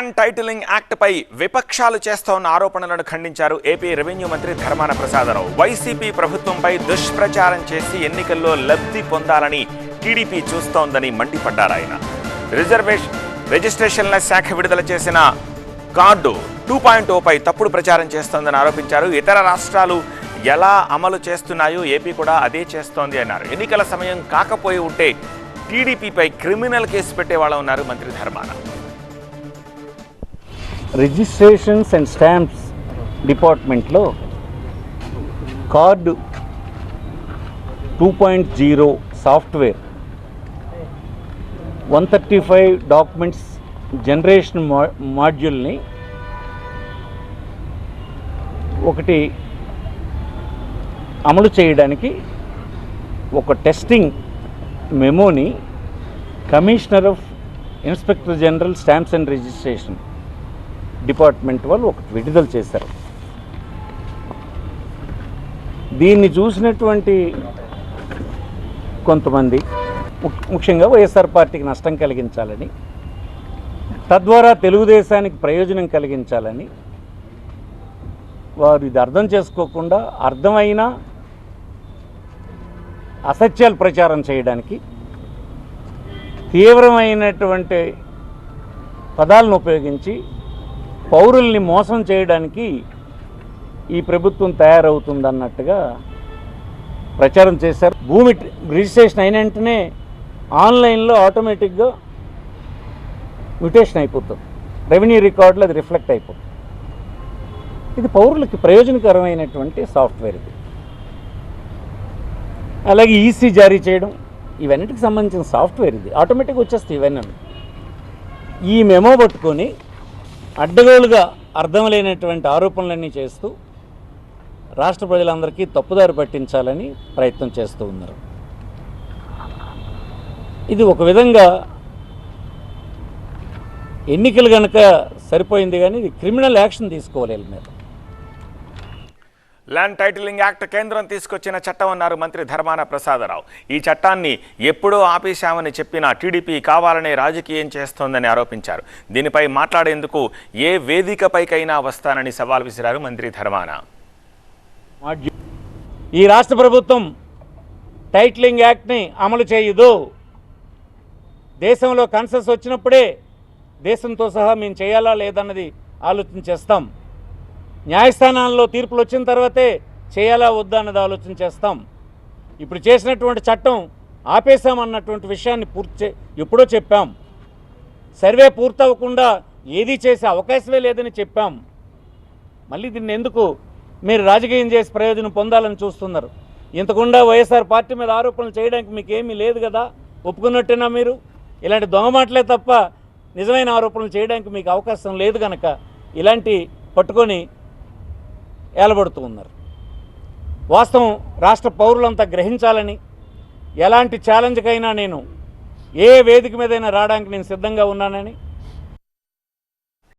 Land titling act పై విపక్షాలు చేస్తోన్న ఆరోపణలను ఖండించారు ఏపీ రెవెన్యూ మంత్రి ధర్మాన ప్రసాదరావు. వైసీపీ ప్రభుత్వంపై దుష్ప్రచారం చేసి ఎన్నికల్లో లబ్ధి పొందాలని టీడీపీ చూస్తోందని మండిపడ్డారు ఆయన. రిజర్వేషన్ రిజిస్ట్రేషన్ల శాఖ విడుదల చేసిన కార్డు టూ పాయింట్ ఓపై తప్పుడు ప్రచారం చేస్తోందని ఆరోపించారు. ఇతర రాష్ట్రాలు ఎలా అమలు చేస్తున్నాయో ఏపీ కూడా అదే చేస్తోంది అన్నారు. ఎన్నికల సమయం కాకపోయి ఉంటే టీడీపీపై క్రిమినల్ కేసు పెట్టేవాళ్ళ ఉన్నారు మంత్రి ధర్మాన. రిజిస్ట్రేషన్స్ అండ్ స్టాంప్స్ డిపార్ట్మెంట్లో card two point zero software one thirty five documents generation మా మాడ్యూల్ని ఒకటి అమలు చేయడానికి ఒక testing Memoni commissioner of inspector general stamps and registration department వాళ్ళు ఒకటి విడుదల చేశారు. దీన్ని చూసినటువంటి కొంతమంది ముఖ్యంగా వైఎస్ఆర్ పార్టీకి నష్టం కలిగించాలని తద్వారా తెలుగుదేశానికి ప్రయోజనం కలిగించాలని వారు ఇది అర్థం చేసుకోకుండా అర్థమైన అసత్యాలు ప్రచారం చేయడానికి తీవ్రమైనటువంటి పదాలను ఉపయోగించి పౌరుల్ని మోసం చేయడానికి ఈ ప్రభుత్వం తయారవుతుందన్నట్టుగా ప్రచారం చేశారు. భూమి రిజిస్ట్రేషన్ అయిన వెంటనే ఆన్లైన్లో ఆటోమేటిక్గా మ్యూటేషన్ అయిపోతుంది. రెవెన్యూ రికార్డులో అది రిఫ్లెక్ట్ అయిపోతుంది. ఇది పౌరులకి ప్రయోజనకరమైనటువంటి సాఫ్ట్వేర్ ఇది. అలాగే ఈసీ జారీ చేయడం ఇవన్నిటికి సంబంధించిన సాఫ్ట్వేర్ ఇది. ఆటోమేటిక్గా వచ్చేస్తాయి ఇవన్నీ. ఈ మెమో పట్టుకొని అడ్డగోలుగా అర్థం లేనటువంటి ఆరోపణలన్నీ చేస్తూ రాష్ట్ర ప్రజలందరికీ తప్పుదారి పట్టించాలని ప్రయత్నం చేస్తూ ఉన్నారు. ఇది ఒక విధంగా ఎన్నికలు కనుక సరిపోయింది కానీ ఇది క్రిమినల్ యాక్షన్ తీసుకోవాలి వీళ్ళ మీద. ల్యాండ్ టైటిలింగ్ యాక్ట్ కేంద్రం తీసుకొచ్చిన చట్టం అన్నారు మంత్రి ధర్మాన ప్రసాదరావు. ఈ చట్టాన్ని ఎప్పుడో ఆపేశామని చెప్పిన టీడీపీ కావాలనే రాజకీయం చేస్తోందని ఆరోపించారు. దీనిపై మాట్లాడేందుకు ఏ వేదికపైకైనా వస్తానని సవాల్ విసిరారు మంత్రి ధర్మాన. ఈ రాష్ట్ర ప్రభుత్వం టైటిలింగ్ యాక్ట్ని అమలు చేయదు. దేశంలో కన్సెస్ వచ్చినప్పుడే దేశంతో సహా మేము చేయాలా లేదన్నది ఆలోచన చేస్తాం. న్యాయస్థానాల్లో తీర్పులు వచ్చిన తర్వాతే చేయాలా వద్దా అన్నది ఆలోచన చేస్తాం. ఇప్పుడు చేసినటువంటి చట్టం ఆపేశామన్నటువంటి విషయాన్ని పూర్తి ఎప్పుడో చెప్పాం. సర్వే పూర్తవ్వకుండా ఏదీ చేసే అవకాశమే లేదని చెప్పాం. మళ్ళీ దీన్ని ఎందుకు మీరు రాజకీయం చేసి ప్రయోజనం పొందాలని చూస్తున్నారు? ఇంతకుండా వైఎస్ఆర్ పార్టీ మీద ఆరోపణలు చేయడానికి మీకు ఏమీ లేదు కదా? ఒప్పుకున్నట్టేనా మీరు? ఇలాంటి దొంగ మాటలే తప్ప నిజమైన ఆరోపణలు చేయడానికి మీకు అవకాశం లేదు కనుక ఇలాంటి పట్టుకొని ఏలబడుతూ ఉన్నారు. వాస్తవం రాష్ట్ర పౌరులంతా గ్రహించాలని ఎలాంటి ఛాలెంజ్కైనా నేను ఏ వేదిక మీదైనా రావడానికి నేను సిద్ధంగా ఉన్నానని